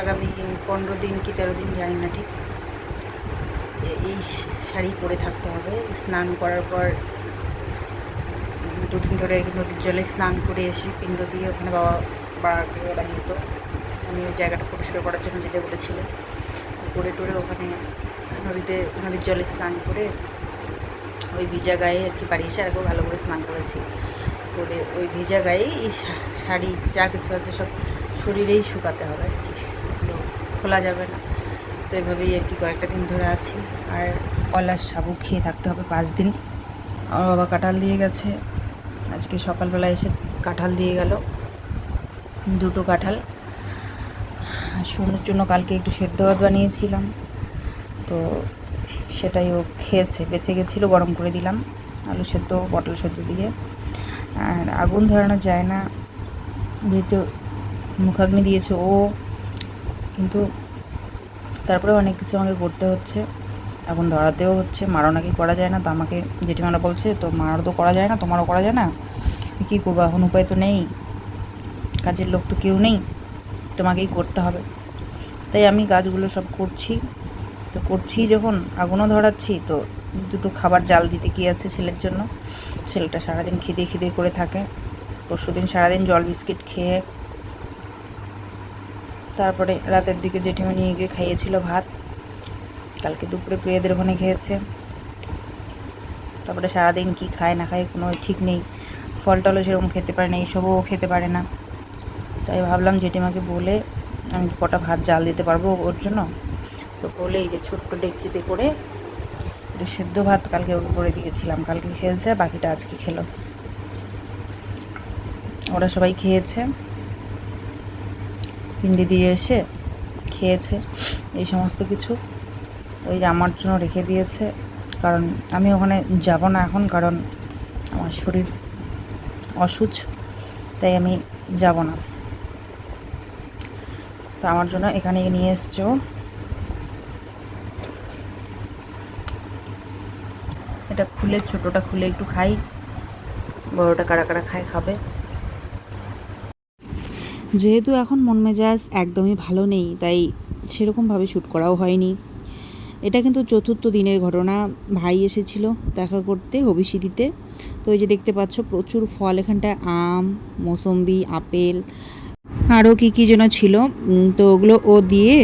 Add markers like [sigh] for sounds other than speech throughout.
আগামী পনেরো দিন কি তেরো দিন জানি না ঠিক। এই শাড়ি পরে থাকতে হবে। স্নান করার পর দুদিন ধরে নদীর জলে স্নান করে এসে পিণ্ড দিয়ে ওখানে বাবা বাবাকে ওরা নিত। আমি ওই জায়গাটা পরিষ্কার করার জন্য যেতে বলেছিল। করে টোরে ওখানে নদীতে, নদীর জলে স্নান করে ওই ভিজা গায়ে আর কি বাড়ি এসে আরেকও ভালো করে স্নান করেছি। করে ওই ভিজা গায়ে এই শাড়ি যা কিছু আছে সব শরীরেই শুকাতে হবে। খোলা যাবে না। তো এভাবেই আর কি কয়েকটা দিন ধরে আছি। আর কলার সাবু খেয়ে থাকতে হবে পাঁচ দিন। আমার বাবা কাঁঠাল দিয়ে গেছে। আজকে সকালবেলা এসে কাঁঠাল দিয়ে গেল। দুটো কাঁঠাল। সোনুর জন্য কালকে একটু সেদ্ধ ভাত বানিয়েছিলাম। তো সেটাই ও খেয়েছে। বেঁচে গেছিল, গরম করে দিলাম। আলু সেদ্ধ, পটল সেদ্ধ দিয়ে। আর আগুন ধরানো যায় না। যেহেতু মুখাগ্নি দিয়েছে ও। কিন্তু তারপরে অনেক কিছু আমাকে করতে হচ্ছে। এখন ধরাতেও হচ্ছে, মারও নাকি করা যায় না। তো আমাকে জেঠিমারা বলছে, তো মারও তো করা যায় না, তোমারও করা যায় না। কী করব, এখন উপায় তো নেই। কাজের লোক তো কেউ নেই, তোমাকেই করতে হবে। তাই আমি গাছগুলো সব করছি। তো করছি যখন, আগুনও ধরাচ্ছি, তো দুটো খাবার জাল দিতে কি আছে ছেলের জন্য। ছেলেটা সারাদিন খিদে খিদে করে থাকে। পরশু দিন সারাদিন জল বিস্কিট খেয়ে তারপরে রাতের দিকে জেঠিমা নিয়ে গিয়ে খাইয়েছিল ভাত। কালকে দুপুরে প্রিয়দের ওখানে খেয়েছে। তারপরে সারাদিন কি খায়, না খায় কোনো ঠিক নেই। ফল টলও সেরকম খেতে পারে না এইসবও খেতে পারে না। তাই ভাবলাম জেঠিমাকে বলে আমি কটা ভাত জাল দিতে পারব ওর জন্য? তো বলে এই যে ছোট্ট ডেকচিতে করে একটু সেদ্ধ ভাত কালকে ওকে করে দিয়েছিলাম। কালকে খেয়েছে, বাকিটা আজকে খেলো। ওরা সবাই খেয়েছে। পিন্ডি দিয়ে এসে খেয়েছে এই সমস্ত কিছু। ওই আমার জন্য রেখে দিয়েছে, কারণ আমি ওখানে যাব না এখন, কারণ আমার শরীর অসুচ, তাই আমি যাব না। তো আমার জন্য এখানে নিয়ে এসছে এটা খুলে, ছোটোটা খুলে একটু খাই, বড়োটা কারা কারা খায় খাবে। যেহেতু এখন মন মেজাজ একদমই ভালো নেই, তাই সেরকমভাবে শ্যুট করাও হয়নি। এটা কিন্তু চতুর্থ দিনের ঘটনা। ভাই এসেছিল দেখা করতে হবিষি দিতে তো এই যে দেখতে পাচ্ছ, প্রচুর ফল, এখানটায় আম, মৌসম্বি, আপেল, আরও কী কী যেন ছিল। তো ওগুলো ও দিয়ে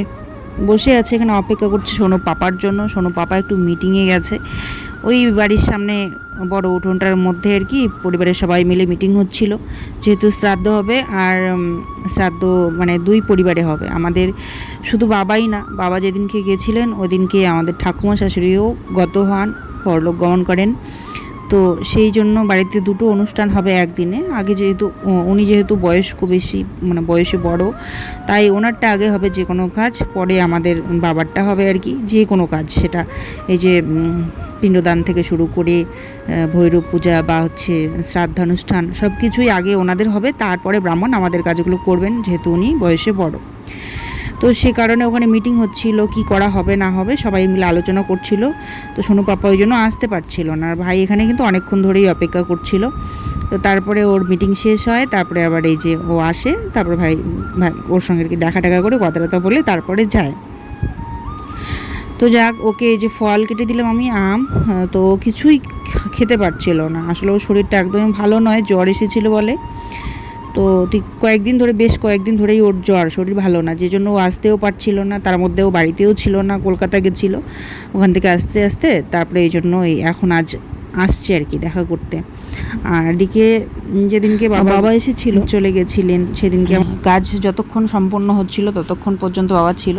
বসে আছে, এখানে অপেক্ষা করছে সোনু পাপার জন্য। সোনু পাপা একটু মিটিংয়ে গেছে। ওই বাড়ির সামনে বড় উঠোনটার মধ্যে আর কি পরিবারের সবাই মিলে মিটিং হচ্ছিল। যেহেতু শ্রাদ্ধ হবে আর শ্রাদ্ধ মানে দুই পরিবারে হবে। আমাদের শুধু বাবাই না, বাবা যেদিনকে গেছিলেন ওই দিনকে আমাদের ঠাকুমা শাশুড়িও গত হন, পরলোক গমন করেন। তো সেই জন্য বাড়িতে দুটো অনুষ্ঠান হবে একদিনে। আগে যেহেতু উনি যেহেতু বয়স্ক বেশি মানে বয়সে বড়, তাই ওনারটা আগে হবে যে কোনো কাজ, পরে আমাদের বাবারটা হবে আর কি, যে কোনো কাজ সেটা। এই যে পিণ্ডদান থেকে শুরু করে ভৈরব পূজা বা হচ্ছে শ্রাদ্ধানুষ্ঠান সব কিছুই আগে ওনাদের হবে, তারপরে ব্রাহ্মণ আমাদের কাজগুলো করবেন, যেহেতু উনি বয়সে বড়। তো সে কারণে ওখানে মিটিং হচ্ছিল, কি করা হবে, না হবে, সবাই মিলে আলোচনা করছিল। তো সোনু পাপা ওই জন্য আসতে পারছিল না। আর ভাই এখানে কিন্তু অনেকক্ষণ ধরেই অপেক্ষা করছিল। তো তারপরে ওর মিটিং শেষ হয়, তারপরে আবার এই যে ও আসে, তারপরে ভাই ভাই ওর সঙ্গে কি দেখা টাকা করে কথা টথা বলে তারপরে যায়। তো যাক, ওকে যে ফল কেটে দিলাম আমি, আম তো ও কিছুই খেতে পারছিল না। আসলে ওর শরীরটা একদমই ভালো নয়, জ্বর এসেছিল বলে। তো ঠিক কয়েকদিন ধরে বেশ কয়েকদিন ধরেই ওর জ্বর শরীর ভালো না। যে জন্য ও আসতেও পারছিল না তার মধ্যে ও বাড়িতেও ছিল না কলকাতা গেছিল। ওখান থেকে আসতে আসতে তারপরে এই জন্য এই এখন আজ আসছে আর কি দেখা করতে। আর উম, যেদিনকে বাবা বাবা এসেছিল। চলে গেছিলেন সেদিনকে কাজ যতক্ষণ সম্পন্ন হচ্ছিল ততক্ষণ পর্যন্ত বাবা ছিল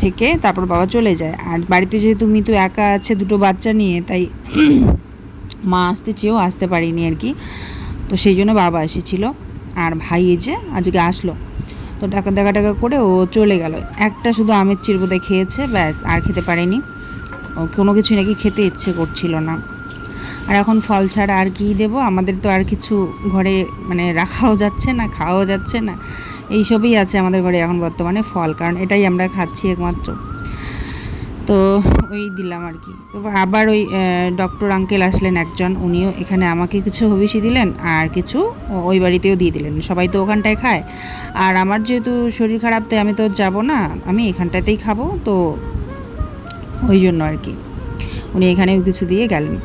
থেকে তারপর বাবা চলে যায়। আর বাড়িতে যেহেতু মিতু একা আছে দুটো বাচ্চা নিয়ে তাই মা আসতে চেয়েও আসতে পারিনি আর কি। তো সেই জন্য বাবা এসেছিল। আর ভাই এই যে আজকে আসলো। তো টাকা দেখা টাকা করে ও চলে গেল। একটা শুধু আমের চিরবোধে খেয়েছে, ব্যাস, আর খেতে পারেনি। ও কোনো কিছু নাকি খেতে ইচ্ছে করছিল না। আর এখন ফল ছাড়া আর কী দেবো? আমাদের তো আর কিছু ঘরে মানে রাখাও যাচ্ছে না, খাওয়াও যাচ্ছে না। এইসবই আছে আমাদের ঘরে এখন বর্তমানে ফল, কারণ এটাই আমরা খাচ্ছি একমাত্র। তো ওই দিলাম আর কি। তো আবার ওই ডক্টর আঙ্কেল আসলেন একজন, উনিও এখানে আমাকে কিছু হবিষি দিলেন আর কিছু ওই বাড়িতেও দিয়ে দিলেন। সবাই তো ওখানটায় খায়। আর আমার যেহেতু শরীর খারাপ, তাই আমি তো যাব না, আমি এখানটাতেই খাব, তো ওই জন্য আর কি। উনি এখানেও কিছু দিয়ে গেলেন।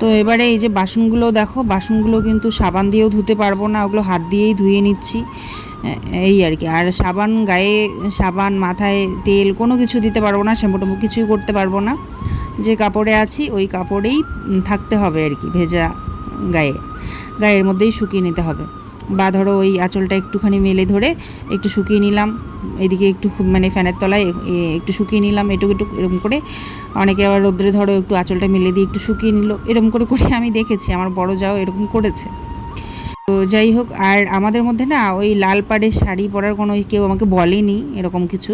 তো এবারে এই যে বাসনগুলো দেখো, বাসনগুলো কিন্তু সাবান দিয়েও ধুতে পারব না, ওগুলো হাত দিয়েই ধুয়ে নিচ্ছি। এই আর কি। আর সাবান গায়ে, সাবান মাথায় তেল কোনো কিছু দিতে পারব না, শ্যাম্পু ট্যাম্পু কিছুই করতে পারব না। যে কাপড়ে আছি, ওই কাপড়েই থাকতে হবে আর কি, ভেজা গায়ে। গায়ের মধ্যেই শুকিয়ে নিতে হবে। বা ধরো ওই আঁচলটা একটুখানি মেলে ধরে একটু শুকিয়ে নিলাম, এদিকে একটু খুব মানে ফ্যানের তলায় একটু শুকিয়ে নিলাম একটু একটু এরকম করে। অনেকে আবার রোদ্রে ধরো একটু আঁচলটা মেলে দিয়ে একটু শুকিয়ে নিল, এরকম করে করে আমি দেখেছি, আমার বড় যাও এরকম করেছে। তো যাই হোক, আর আমাদের মধ্যে না ওই লাল পাড়ের শাড়ি পরার কোনো কেউ আমাকে বলেনি এরকম কিছু।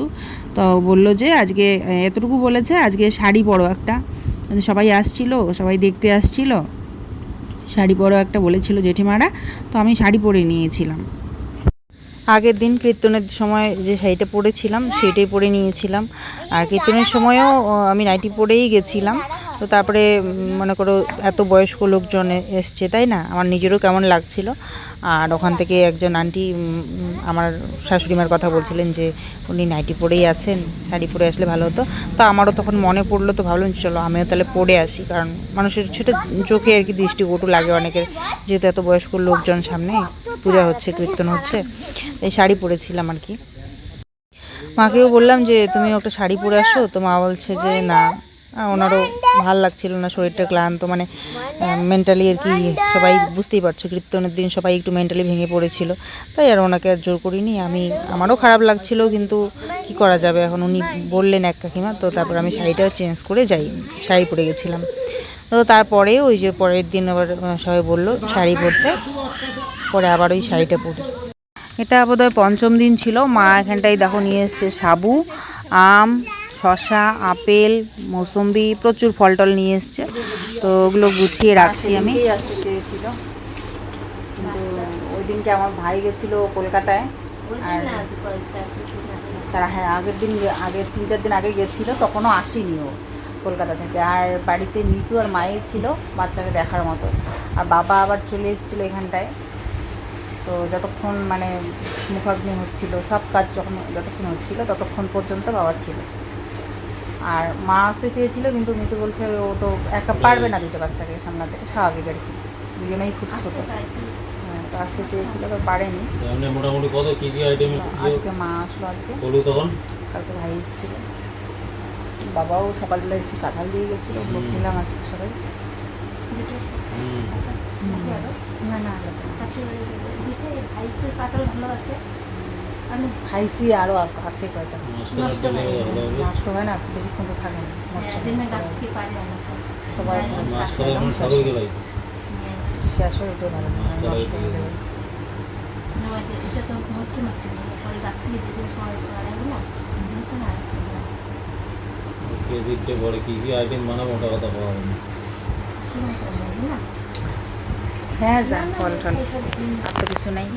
তো বলল যে আজকে, এতটুকু বলেছে আজকে শাড়ি পরো একটা। সবাই আসছিল, সবাই দেখতে আসছিল। শাড়ি পরো একটা বলেছিল জেঠিমারা, তো আমি শাড়ি পরে নিয়েছিলাম। আগের দিন কীর্তনের সময় যে শাড়িটা পরেছিলাম, সেটাই পরে নিয়েছিলাম। আর কীর্তনের সময়ও আমি নাইটি পরেই গেছিলাম। তো তারপরে মনে করো এত বয়স্ক লোকজন এসছে, তাই না? আমার নিজেরও কেমন লাগছিল। আর ওখান থেকে একজন আন্টি আমার শাশুড়িমার কথা বলছিলেন যে, উনি নাইটি পরেই আছেন, শাড়ি পরে আসলে ভালো হতো। তো আমারও তখন মনে পড়ল, তো ভাবলাম, চলো, আমিও তাহলে পরে আসি। কারণ মানুষের, সেটা চোখে আর কি দৃষ্টিকটু লাগে অনেকের, যেহেতু এত বয়স্ক লোকজন সামনে, পূজা হচ্ছে, কীর্তন হচ্ছে এই শাড়ি পরেছিলাম আর কি। মাকেও বললাম যে তুমি একটা শাড়ি পরে আসো। তো মা বলছে যে, না। ওনারও ভালো লাগছিল না শরীরটা ক্লান্ত মানে মেন্টালি আর কি সবাই বুঝতেই পারছ, কীর্তনের দিন সবাই একটু মেন্টালি ভেঙে পড়েছিল। তাই আর ওনাকে আর জোর করিনি, আমি, আমারও খারাপ লাগছিল, কিন্তু কি করা যাবে? এখন উনি বললেন এক কাকিমা, তো তারপর আমি শাড়িটা চেঞ্জ করে যাই, শাড়ি পরে গেছিলাম। তো তারপরে ওই যে পরের দিন আবার সবাই বলল, শাড়ি পরতে, পরে আবার ওই শাড়িটা পরি। এটা বোধহয় পঞ্চম দিন ছিল, মা এখানটায় দেখো নিয়ে এসছে সাবু, আম শশা আপেল মৌসম্বি প্রচুর ফল টল নিয়ে এসছে। তো ওগুলো গুছিয়ে রাখছি আমি। আসতে চেয়েছিল। কিন্তু ওই দিনকে আমার ভাই গেছিল কলকাতায়। আর তারা হ্যাঁ আগের দিন আগের তিন চার দিন আগে গেছিল তখনও আসেনি ও কলকাতা থেকে। আর বাড়িতে মিতু আর মাই ছিল বাচ্চাকে দেখার মতো। আর বাবা আবার চলে এসেছিল এখানটায়। তো যতক্ষণ মানে মুখাগ্নি হচ্ছিল সব কাজ যখন যতক্ষণ হচ্ছিল ততক্ষণ পর্যন্ত বাবা ছিল। আর মা আসতে চেয়েছিল কিন্তু মিতু বলছে ও তো একা পারবে না দুটো বাচ্চাকে সামলাতে স্বাভাবিক আর কি। দুজনেই খুব ছোটো। হ্যাঁ তো আসতে চেয়েছিল তো পারেনি। মোটামুটি কত? কি কি আইটেম আজকে মা আসলো আজকে। তখন? কালকে ভাই এসেছিল। বাবাও সকালবেলা এসে কাঁঠাল দিয়ে গেছিল ওগুলো। খেলাম আজকে সবাই। হুম। না না আলাদা। না। খাইছি আরও আছে কয়টা। ভালো হবে। নষ্ট হয় না বেশিক্ষণ তো থাকে না নষ্ট হয়। সবাই লাগে শেষ হয়ে ওঠে ভালো না, নষ্ট নষ্ট হয়ে হয়ে গেলে। যাবে কেজিতে পরে কি কি আইটেম বানাবো ওটা কথা বলা হবে না। হ্যাঁ যা ফল টল আর তো কিছু নেই।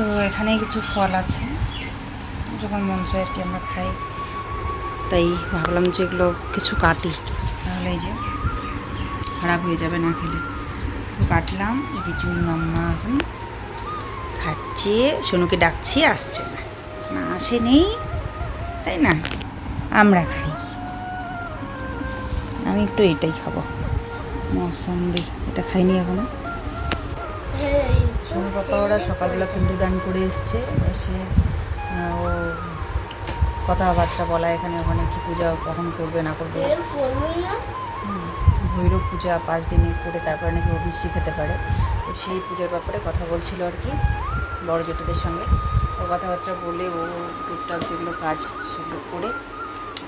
তো এখানে কিছু ফল আছে যখন মন চায় আর কি আমরা খাই। তাই ভাবলাম যে এগুলো কিছু কাটি। তাহলে এই যে খারাপ হয়ে যাবে না খেলে। কাটলাম এই যে চুই মাম্মা এখন খাচ্ছে। সোনুকে ডাকছি আসছে না। না আসে নেই তাই না? আমরা খাই। আমি একটু এটাই খাব। মৌসম্বি এটা খাইনি এখনও। সোনু পাপা ওরা সকালবেলা কিন্তু দান করে এসছে, এসে ও কথাবার্তা বলা এখানে, ওখানে কি পূজা কখন করবে, না করবে। ভৈরব পূজা পাঁচ দিনে করে তারপরে নাকি অভিষেক খেতে পারে। তো সেই পূজার ব্যাপারে কথা বলছিল আর কি, বড় জেঠুদের সঙ্গে। ও কথাবার্তা বলে, ও টুকটাক যেগুলো কাজ সেগুলো করে,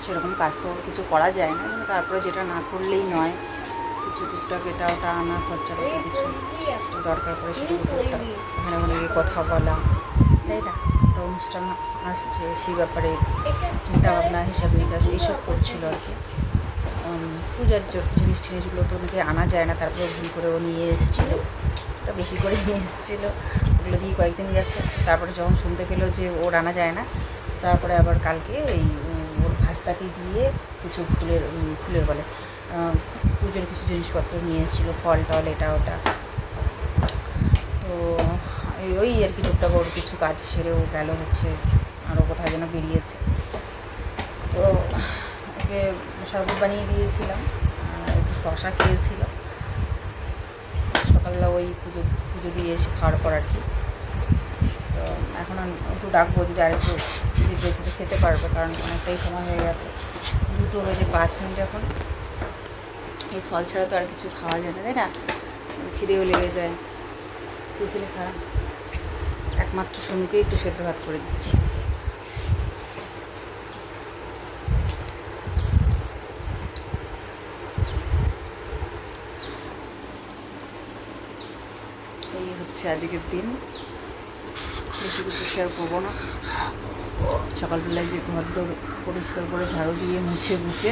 সেরকম কাজ তো কিছু করা যায় না। তারপরে যেটা না করলেই নয় কিছু টুকটাক এটা ওটা আনা খরচা কিছু দরকার পড়ে সেটা টুকটাক ওখানে ওখানে কথা বলা। তাই না? একটা অনুষ্ঠান আসছে সেই ব্যাপারে চিন্তা ভাবনা হিসাব নিকাশ এইসব করছিল আর কি। পূজার জিনিস টিনিসগুলো তো ওনাকে আনা যায় না তারপরে ভুল করে ও নিয়ে এসেছিল। তো বেশি করে নিয়ে এসেছিল। ওগুলো দিয়ে কয়েকদিন গেছে। তারপরে যখন শুনতে পেল যে ওর আনা যায় না, তারপরে আবার কালকে এই ওর ভাস্তাকে দিয়ে কিছু ফুলের ফুলের বলে পুজোর কিছু জিনিসপত্র নিয়ে এসেছিল, ফল টল, এটা, ওটা। তো ওই আর কি টুকটাক ওর কিছু কাজ সেরেও গেল হচ্ছে, আরও কোথায় যেন বেরিয়েছে। তো ওকে শরবত বানিয়ে দিয়েছিলাম একটু শশা খেয়েছিল। সকালবেলা ওই পুজো পুজো দিয়ে এসে খাওয়ার পর আর কি। তো এখন একটু ডাকবো, যদি আর একটু তো খেতে পারব, কারণ অনেকটাই সময় হয়ে গেছে। দুটো বেজে পাঁচ মিনিট এখন। এই ফল ছাড়া তো আর কিছু খাওয়া যায় না, তাই না? খিদেও লেগে যায়। তুই খেলে খারাপ একমাত্র সোনুকে একটু সেদ্ধ ভাত করে দিচ্ছি। এই হচ্ছে আজকের দিন। বেশি কিছু শেয়ার করব না। সকালবেলায় যে ঘর দর পরিষ্কার করে ঝাড়ু দিয়ে মুছে গুছে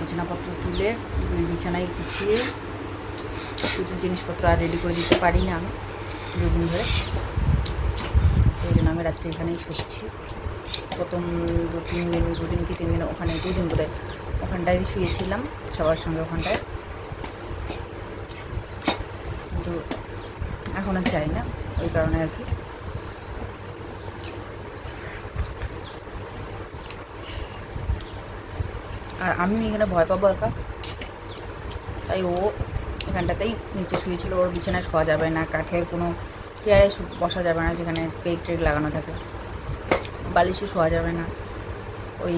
বিছানাপত্র তুলে বিছানায় গুছিয়ে পুজোর জিনিসপত্র আর রেডি করে দিতে পারি না আমি দুদিন ধরে। সেই জন্য আমি রাত্রে এখানেই শুচ্ছি। প্রথম দু তিন দিন, দুদিন কি তিন দিন ওখানে দুদিন বোধহয় ওখানটায় শুয়েছিলাম, সবার সঙ্গে ওখানটায়। কিন্তু এখন আর চাই না, ওই কারণে আর কি। আর আমি এখানে ভয় পাবো একা। তাই ও এখানটাতেই নিচে শুয়েছিল, ওর বিছানায় শোয়া যাবে না, কাঠের কোনো চেয়ারে বসা যাবে না, যেখানে পেগ টেগ লাগানো থাকে। বালিশে শোয়া যাবে না। ওই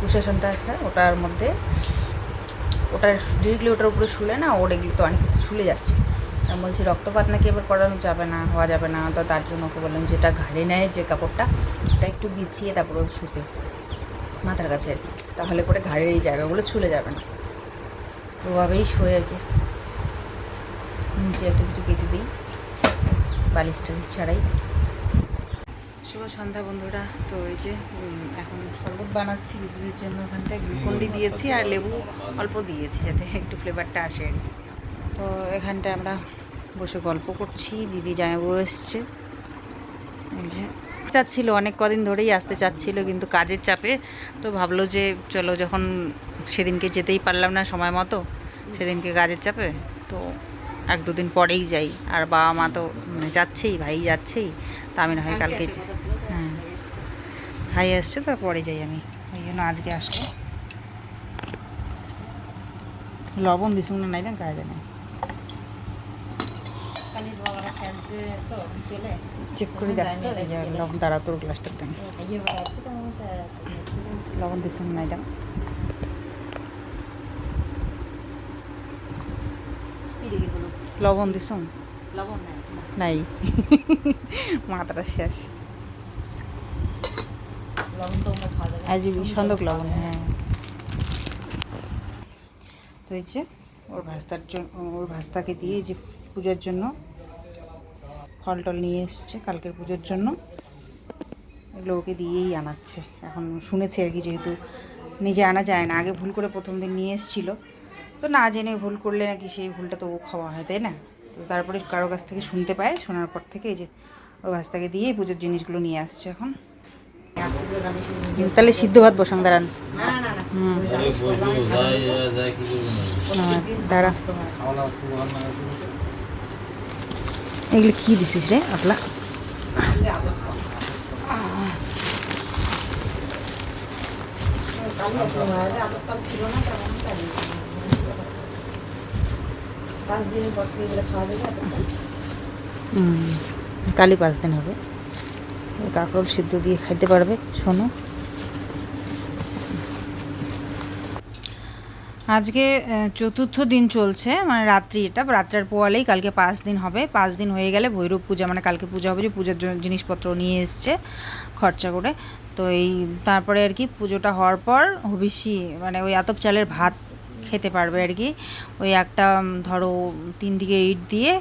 কুশেশনটা আছে, ওটার মধ্যে ওটার ডিরেক্টলি ওটার উপরে শুলে না ওর এগুলো তো অনেক কিছু শুলে যাচ্ছে। আমি বলছি, রক্তপাত নাকি এবার করানো যাবে না, হওয়া যাবে না। তো তার জন্য ওকে বললাম, যেটা ঘাড়ে নেয় যে কাপড়টা, ওটা একটু বিছিয়ে তারপর শুতে। মাথার কাছে আর কি। তাহলে করে ঘাড়ের এই জায়গাগুলো ছুলে যাবে না। ওভাবেই শোয় আর কি। নিচে একটা কিছু কেটে দিই। ব্যাস, বালিশ টালিশ ছাড়াই। শুভ সন্ধ্যা বন্ধুরা। তো এই যে এখন শরবত বানাচ্ছি দিদিদের জন্য ওখানটায় গ্লুকন্ডি দিয়েছি আর লেবু অল্প দিয়েছি যাতে একটু ফ্লেভারটা আসে আর কি। তো এখানটায় আমরা বসে গল্প করছি। দিদি জামাইবু এসছে। এই যে চাচ্ছিল অনেক কদিন ধরেই আসতে চাচ্ছিল কিন্তু কাজের চাপে। তো ভাবলো যে চলো যখন সেদিনকে যেতেই পারলাম না সময় মতো সেদিনকে কাজের চাপে তো এক দুদিন পরেই যাই। আর বাবা মা তো মানে যাচ্ছেই ভাই যাচ্ছেই তা আমি না হয় কালকে। হ্যাঁ। ভাই আসছে তো পরে যাই আমি। ওই জন্য আজকে আসব। লবণ দিস না নাই দেন কাজে নেই। চেক করে দেখ তো এই যে লবণ তারা তোর গ্লাসটা লবণ দিস নাই দেন। লবণ দিস নাই। [laughs] মাথাটা শেষ। আজ সন্দক লবণ হ্যাঁ। তো এই যে ওর ভাস্তার জন্য ওর ভাস্তাকে দিয়ে যে পূজার জন্য ফল টল নিয়ে এসছে কালকের পুজোর জন্য। এগুলো ওকে দিয়েই আনাচ্ছে। এখন শুনেছে আর কি যেহেতু নিজে আনা যায় না। আগে ভুল করে প্রথম দিন নিয়ে এসেছিল। তো না জেনে ভুল করলে নাকি সেই ভুলটা তো ও খাওয়া হয় তাই না? তো তারপরে কারও কাছ থেকে শুনতে পায় শোনার পর থেকে এই যে ওর কাছ থেকে দিয়েই পুজোর জিনিসগুলো নিয়ে আসছে এখন। তাহলে সিদ্ধ ভাত বসাং দাঁড়ান। দাঁড়া। এগুলো কি দিছিস রে হুম, কালি পাঁচ দিন হবে কাঁকরোল সিদ্ধ দিয়ে খাইতে পারবে শোনো আজকে চতুর্থ দিন চলছে মানে রাত্রি এটা, রাত্রের পোয়ালেই কালকে পাঁচ দিন হবে। পাঁচ দিন হয়ে গেলে ভৈরব পূজা মানে কালকে পূজা হবে, যে পূজার জিনিসপত্র নিয়ে এসছে খরচা করে। তো এই, তারপরে আর কি পুজোটা হওয়ার পর হবিষি মানে ওই আতপ চালের ভাত খেতে পারবে আর কি। ওই একটা ধরো তিন দিকে ইট দিয়ে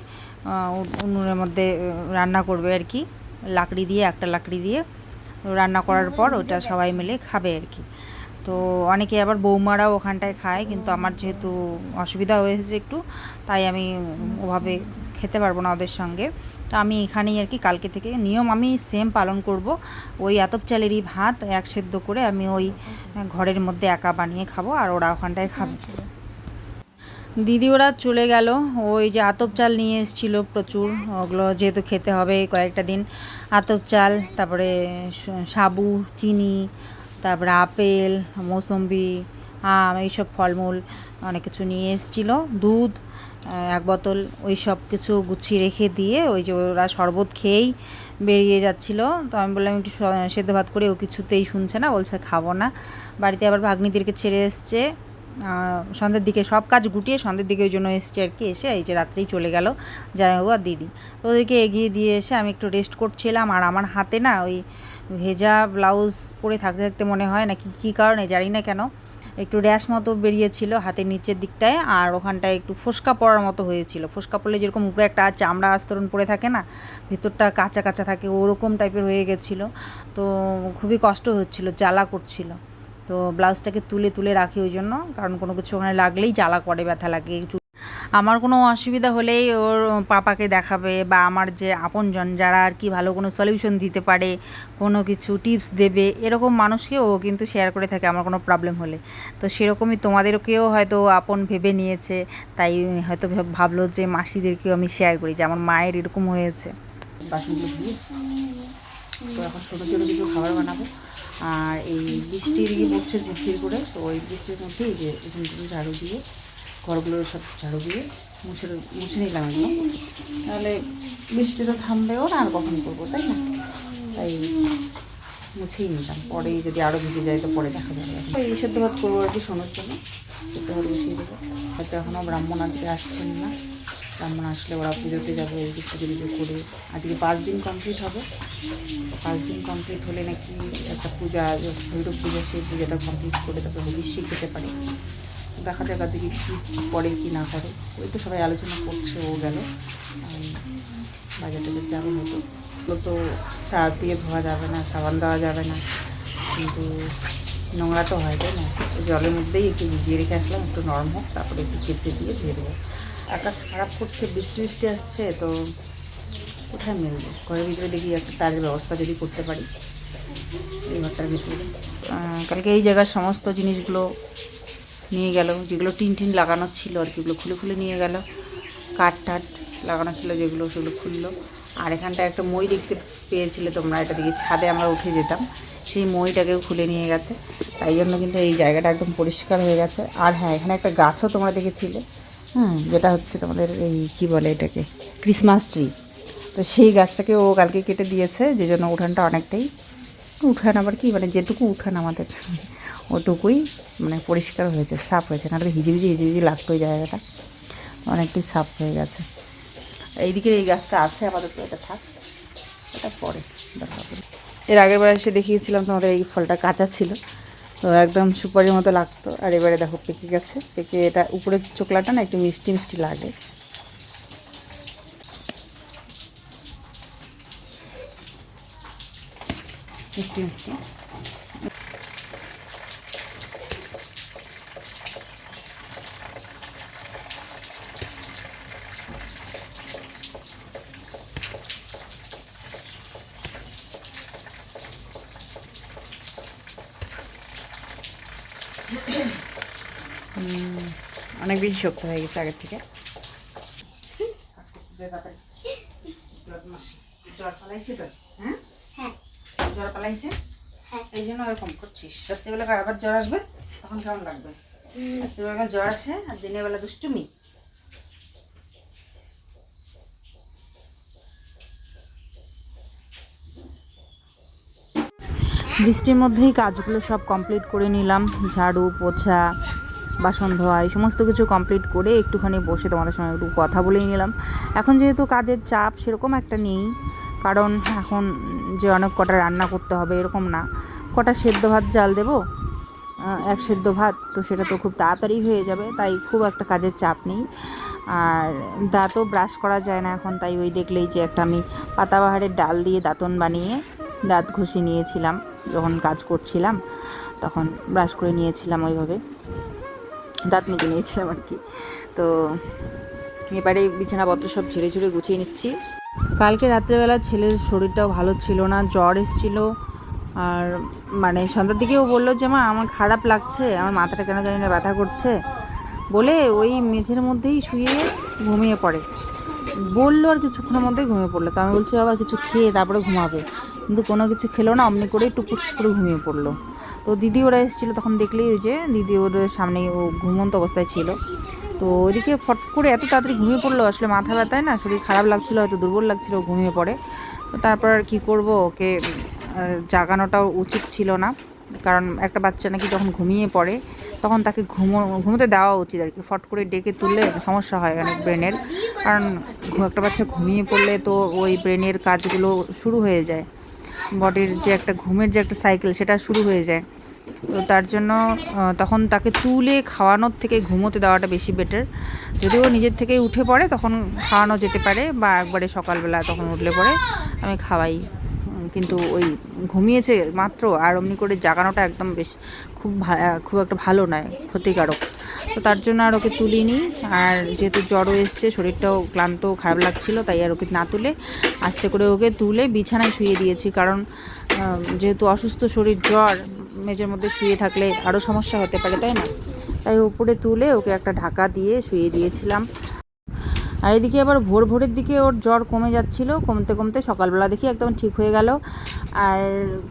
উনুনের মধ্যে রান্না করবে আর কি। লাকড়ি দিয়ে, একটা লাকড়ি দিয়ে। রান্না করার পর ওটা সবাই মিলে খাবে আর কি। তো অনেকে আবার বৌমারাও ওখানটায় খায়, কিন্তু আমার যেহেতু অসুবিধা হয়েছে একটু, তাই আমি ওভাবে খেতে পারব না ওদের সঙ্গে। তো আমি এখানেই আর কি কালকে থেকে নিয়ম আমি সেম পালন করব। ওই আতপ চালেরই ভাত এক সেদ্ধ করে আমি ওই ঘরের মধ্যে একা বানিয়ে খাব আর ওরা ওখানটায় খাবে। দিদি ওরা চলে গেল। ওই যে আতপ চাল নিয়ে এসেছিল প্রচুর, ওগুলো যেহেতু খেতে হবে কয়েকটা দিন। আতপ চাল, তারপরে সাবু, চিনি তারপরে আপেল, মৌসম্বি, আম, এইসব ফলমূল অনেক কিছু নিয়ে এসেছিল, দুধ এক বোতল, ওই সব কিছু গুছিয়ে রেখে দিয়ে ওই যে ওরা শরবত খেয়েই বেরিয়ে যাচ্ছিল। তো আমি বললাম, একটু সেদ্ধ ভাত করে ও কিছুতেই শুনছে না, বলছে খাব না। বাড়িতে আবার ভাগ্নিদেরকে ছেড়ে এসছে। সন্ধ্যের দিকে সব কাজ গুটিয়ে সন্ধ্যের দিকে ওই জন্য এসছে আর কি, এসে এই যে রাত্রেই চলে গেল জামাইবাবু আর দিদি। তো ওদেরকে এগিয়ে দিয়ে এসে আমি একটু রেস্ট করছিলাম, আর আমার হাতে না ওই ভেজা ব্লাউজ পরে থাকতে থাকতে মনে হয় না কি কারণে জানি না কেন, একটু র্যাশ মতো বেরিয়েছিল হাতের নিচের দিকটায় আর ওখানটায় একটু ফোসকা পড়ার মতো হয়েছিল। ফোসকা পড়লে যেরকম উপরে একটা চামড়া আস্তরণ পড়ে থাকে না, ভেতরটা কাঁচা কাঁচা থাকে, ওরকম টাইপের হয়ে গেছিল। তো খুবই কষ্ট হচ্ছিল, জ্বালা করছিল। তো ব্লাউজটাকে তুলে তুলে রাখি ওই জন্য, কারণ কোনো কিছু ওখানে লাগলেই জ্বালা করে, ব্যথা লাগে আমার কোনো অসুবিধা হলেই ওর পাপাকে দেখাবে বা আমার যে আপনজন যারা আর কি ভালো কোনো সলিউশন দিতে পারে, কোনো কিছু টিপস দেবে, এরকম মানুষকে ও কিন্তু শেয়ার করে থাকে আমার কোনো প্রবলেম হলে। তো সেরকমই তোমাদেরকেও হয়তো আপন ভেবে নিয়েছে, তাই হয়তো ভাব- ভাবলো যে মাসিদেরকেও আমি শেয়ার করি যে আমার মায়ের এরকম হয়েছে। তো এখন ছোটো ছোটো কিছু খাবার বানাবো। আর এই বৃষ্টি দিকে পড়ছে ঝিরঝির করে, তো ওই বৃষ্টির মধ্যে এই যে ঝাড়ু দিয়ে ঘরগুলো সব ঝাড়ু দিয়ে মুছে মুছে নিলাম এগুলো তাহলে বৃষ্টি তো থামবেও না, আর কখন করব, তাই না? তাই মুছেই নিলাম। পরে যদি আরও ভিজে যায় তো পরে দেখা যাবে। এই সেদ্ধ ভাত করব আর কি শোনার জন্য। সেদ্ধ ভাত বসিয়ে দেবো। হয়তো এখনও ব্রাহ্মণ আজকে আসছেন না। ব্রাহ্মণ আসলে ওরা পুজোতে যাবে, এই থেকে পুজো করে। আজকে পাঁচ দিন কমপ্লিট হবে। পাঁচ দিন কমপ্লিট হলে নাকি একটা পূজা ভৈরব পূজা, সেই পূজাটা কমপ্লিট করে তারপরে হবিষ্যি খেতে পারে। দেখা যাক আজকে কী করে, কি না করে। ওই তো সবাই আলোচনা করছে, ও গেল। বাজার টাজার যাবে হয়তো ওগুলো তো সার দিয়ে ধোয়া যাবে না, সাবান দেওয়া যাবে না। কিন্তু নোংরা তো হয়, তাই না? জলের মধ্যেই একটু ভিজিয়ে রেখে আসলাম, একটু নরম হোক, তারপরে একটু কেচে দিয়ে ধুয়ে দেবো। আকাশ খারাপ করছে, বৃষ্টি বৃষ্টি আসছে, তো কোথায় মিলবে? ঘরের ভিতরে দেখি একটা তারের ব্যবস্থা যদি করতে পারি। এই ঘরটার ভিতরে। কালকে এই জায়গার সমস্ত জিনিসগুলো নিয়ে গেল, যেগুলো টিন টিন লাগানো ছিল আর কি, ওগুলো খুলে খুলে নিয়ে গেল। কাঠ টাট লাগানো ছিল যেগুলো সেগুলো খুললো। আর এখানটা একটা মই দেখতে পেয়েছিলে তোমরা, এটা দিকে ছাদে আমরা উঠে যেতাম। সেই মইটাকেও খুলে নিয়ে গেছে। তাই জন্য কিন্তু এই জায়গাটা একদম পরিষ্কার হয়ে গেছে। আর হ্যাঁ এখানে একটা গাছও তোমরা দেখেছিলে। হ্যাঁ যেটা হচ্ছে তোমাদের এই কী বলে এটাকে? ক্রিসমাস ট্রি তো সেই গাছটাকে ও কালকে কেটে দিয়েছে যে জন্য উঠানটা অনেকটাই, উঠান আবার কি মানে যেটুকু উঠান আমাদের। ওটুকুই মানে পরিষ্কার হয়েছে, সাফ হয়েছে। না হিজিবিজি হিজিবিজি লাগতো ওই জায়গাটা। অনেকটাই সাফ হয়ে গেছে। এইদিকে এই গাছটা আছে আপাতত এটা থাক। এটা পরে দেখা এর আগের বার এসে দেখিয়েছিলাম তোমাদের এই ফলটা কাঁচা ছিল। তো একদম সুপারির মতো লাগতো। আর এবারে দেখো পেকে গেছে। পেকে এটা উপরের চোকলাটা না একটু মিষ্টি মিষ্টি লাগে। মিষ্টি মিষ্টি। অনেক বেশি শক্ত হয়ে গেছে আগের থেকে। জ্বর পালাইছে? তো হ্যাঁ। জ্বর পালাইছে এই জন্য ওরকম করছিস। রাত্রিবেলা আবার জ্বর আসবে তখন কেমন লাগবে? রাত্রিবেলা জ্বর আসে আর দিনের বেলা দুষ্টুমি। বৃষ্টির মধ্যেই কাজগুলো সব কমপ্লিট করে নিলাম। ঝাড়ু, পোছা, বাসন ধোয়া, এই সমস্ত কিছু কমপ্লিট করে একটুখানি বসে তোমাদের সঙ্গে একটু কথা বলেই নিলাম। এখন যেহেতু কাজের চাপ, সেরকম একটা নেই। কারণ এখন যে অনেক কটা রান্না করতে হবে এরকম না। কটা সেদ্ধ ভাত, জাল দেবো। এক সেদ্ধ ভাত, তো সেটা তো খুব তাড়াতাড়ি হয়ে যাবে, তাই খুব একটা কাজের চাপ নেই। আর দাঁতও ব্রাশ করা যায় না এখন, তাই ওই দেখলেই যে একটা আমি পাতাবাহারের ডাল দিয়ে দাঁতন বানিয়ে দাঁত ঘষে নিয়েছিলাম, যখন কাজ করছিলাম, তখন ব্রাশ করে নিয়েছিলাম ওইভাবে। দাঁত মেজে নিয়েছিলাম আর কি। তো এবারে বিছানাপত্র সব ঝেড়ে ঝুড়ে গুছিয়ে নিচ্ছি। কালকে রাত্রেবেলা ছেলের শরীরটাও ভালো ছিল না, জ্বর এসেছিল। আর মানে সন্ধ্যার দিকেও বলল যে, মা, আমার খারাপ লাগছে, আমার মাথাটা কেন জানি না ব্যথা করছে। বলে ওই মেঝের মধ্যেই শুয়ে ঘুমিয়ে পড়ে। বলল আর কিছুক্ষণের মধ্যেই ঘুমিয়ে পড়ল। তো আমি বলছি, বাবা, কিছু খেয়ে তারপরে ঘুমাবে। কিন্তু কোনো কিছু খেলো না, অমনি করেই টুকুস করে ঘুমিয়ে পড়ল। তো দিদি ওরা এসেছিল, তখন দেখলেই ওই যে দিদি ওর সামনেই ও ঘুমন্ত অবস্থায় ছিল। তো ওইদিকে ফট করে এত তাড়াতাড়ি ঘুমিয়ে পড়ল, আসলে মাথা ব্যথায় না, শরীর খারাপ লাগছিল, হয়তো দুর্বল লাগছিল ঘুমিয়ে পড়ে। তো তারপর আর কী করব, ওকে জাগানোটাও উচিত ছিল না। কারণ একটা বাচ্চা নাকি যখন ঘুমিয়ে পড়ে, তখন তাকে ঘুমো, ঘুমোতে দেওয়া উচিত আর কি। ফট করে ডেকে তুললে সমস্যা হয় অনেক ব্রেনের। কারণ একটা বাচ্চা ঘুমিয়ে পড়লে তো ওই ব্রেনের কাজগুলো শুরু হয়ে যায়। বডির যে একটা ঘুমের যে একটা সাইকেল সেটা শুরু হয়ে যায়। তো তার জন্য তখন তাকে তুলে খাওয়ানোর থেকে ঘুমোতে দেওয়াটা বেশি বেটার যদি ও নিজের থেকেই উঠে পড়ে, তখন খাওয়ানো যেতে পারে বা একবারে সকালবেলা তখন উঠলে পরে আমি খাওয়াই। কিন্তু ওই ঘুমিয়েছে মাত্র আর অমনি করে জাগানোটা একদম বেশ খুব খুব একটা ভালো নয়, ক্ষতিকারক। তো তার জন্য আর ওকে তুলিনি। আর যেহেতু জ্বরও এসছে, শরীরটাও ক্লান্ত খারাপ লাগছিল, তাই আর ওকে না তুলে আস্তে করে ওকে তুলে বিছানায় শুয়ে দিয়েছি। কারণ যেহেতু অসুস্থ শরীর, জ্বর, মেঝের মধ্যে শুয়ে থাকলে আরও সমস্যা হতে পারে, তাই না? তাই উপরে তুলে ওকে একটা ঢাকা দিয়ে শুয়ে দিয়েছিলাম। আর এদিকে আবার ভোর ভোরের দিকে ওর জ্বর কমে যাচ্ছিল। কমতে কমতে সকালবেলা দেখি একদম ঠিক হয়ে গেল। আর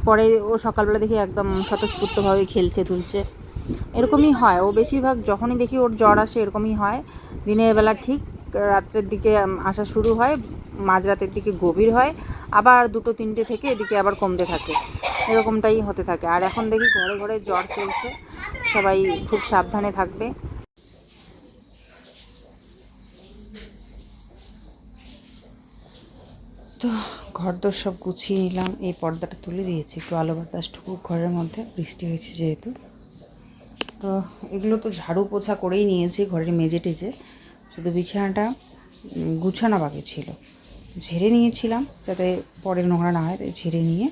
পরে ও সকালবেলা দেখি একদম স্বতঃস্ফূর্তভাবে খেলছে, তুলছে। এরকমই হয়। ও বেশিরভাগ যখনই দেখি ওর জ্বর আসে এরকমই হয়। দিনের বেলা ঠিক রাত্রের দিকে আসা শুরু হয়, মাঝরাতের দিকে গভীর হয়, আবার দুটো, তিনটে থেকে এদিকে আবার কমতে থাকে। এরকমটাই হতে থাকে। আর এখন দেখি ঘরে ঘরে জ্বর চলছে। সবাই খুব সাবধানে থাকবে। তো ঘরদোর সব গুছিয়ে নিলাম। এই পর্দাটা তুলে দিয়েছি। একটু আলো বাতাস ঠুকুক ঘরের মধ্যে। বৃষ্টি হয়েছে যেহেতু। তো এগুলো তো ঝাড়ু পোছা করেই নিয়েছি ঘরের মেজে টেজে। শুধু বিছানাটা গুছানো বাকি ছিল। ঝেড়ে নিয়েছিলাম যাতে পরে নোংরা না হয় ঝেড়ে নিয়ে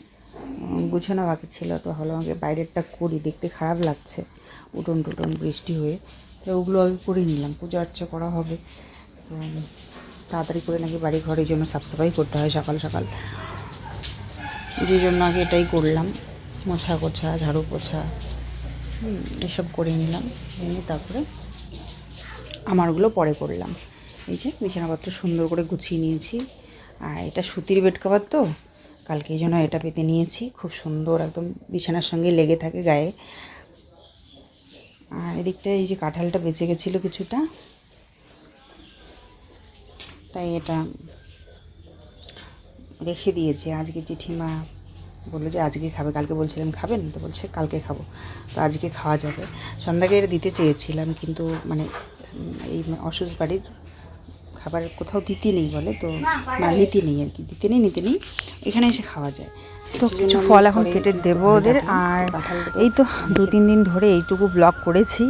গুছানো বাকি ছিল। তো হলো আমাকে বাইরেরটা করি, দেখতে খারাপ লাগছে, উঠোন টুটন বৃষ্টি হয়ে। তো ওগুলো আগে করে নিলাম, পুজো আর্চা করা হবে। তো তাড়াতাড়ি করে নাকি বাড়ি ঘরের জন্য সাফসাফাই করতে হয় সকাল সকাল। যে জন্য আগে এটাই করলাম। মোছা কোছা ঝাড়ু পোছা এসব করে নিলাম, নিয়ে তারপরে আমারগুলো পরে করলাম। এই যে বিছানাপত্র সুন্দর করে গুছিয়ে নিয়েছি। আর এটা সুতির বেড কভার তো, কালকে এই জন্য এটা পেতে নিয়েছি। খুব সুন্দর একদম বিছানার সঙ্গে লেগে থাকে গায়ে। আর এদিকটা এই যে কাঁঠালটা বেঁচে গেছিল কিছুটা। তাই এটা রেখে দিয়েছি। আজকে জেঠিমা বলল যে আজকে খাবে কালকে বলছিলাম খাবেন? তো বলছে কালকে খাব। তো আজকে খাওয়া যাবে। সন্ধ্যাকে এটা দিতে চেয়েছিলাম কিন্তু মানে এই অসুস্থ বাড়ির খাবার কোথাও দিতে নেই বলে তো না নিতে নেই আর কি দিতে নেই নিতে নেই এখানে এসে খাওয়া যায়। তো কিছু ফল এখন কেটে দেবো ওদের আর এই তো দু তিন দিন ধরে এইটুকু ব্লগ করেছি।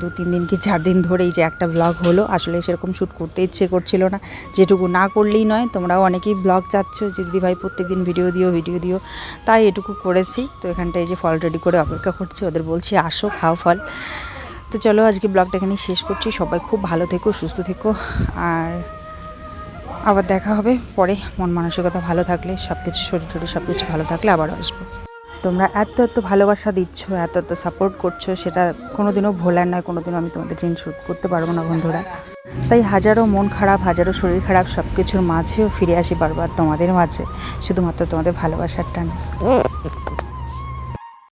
দু, তিন দিন কি চার দিন ধরে এই যে একটা ব্লগ হলো, আসলে সেরকম শ্যুট করতে ইচ্ছে করছিল না। যেটুকু না করলেই নয়, তোমরাও অনেকেই ব্লগ চাচ্ছ, যে দিদি ভাই প্রত্যেক দিন ভিডিও দিও ভিডিও দিও। তাই এটুকু করেছি। তো এখানটায় যে ফল রেডি করে অপেক্ষা করছি, ওদের বলছি, আসো, খাও ফল। তো চলো, আজকে ব্লগটা এখানে শেষ করছি। সবাই খুব ভালো থেকো, সুস্থ থেকো। আর আবার দেখা হবে পরে। মন মানসিকতা ভালো থাকলে সব কিছু শরীর টরীর সব কিছু ভালো থাকলে আবার আসব। তোমরা এত এত ভালোবাসা দিচ্ছ, এত এত সাপোর্ট করছ, সেটা কোনোদিনও ভোলার নয়, কোনোদিনও আমি তোমাদের ঋণ শোধ করতে পারব না বন্ধুরা। তাই হাজারো মন খারাপ, হাজারো শরীর খারাপ সব কিছুর মাঝেও ফিরে আসি বারবার তোমাদের মাঝে, শুধুমাত্র তোমাদের ভালোবাসার টান।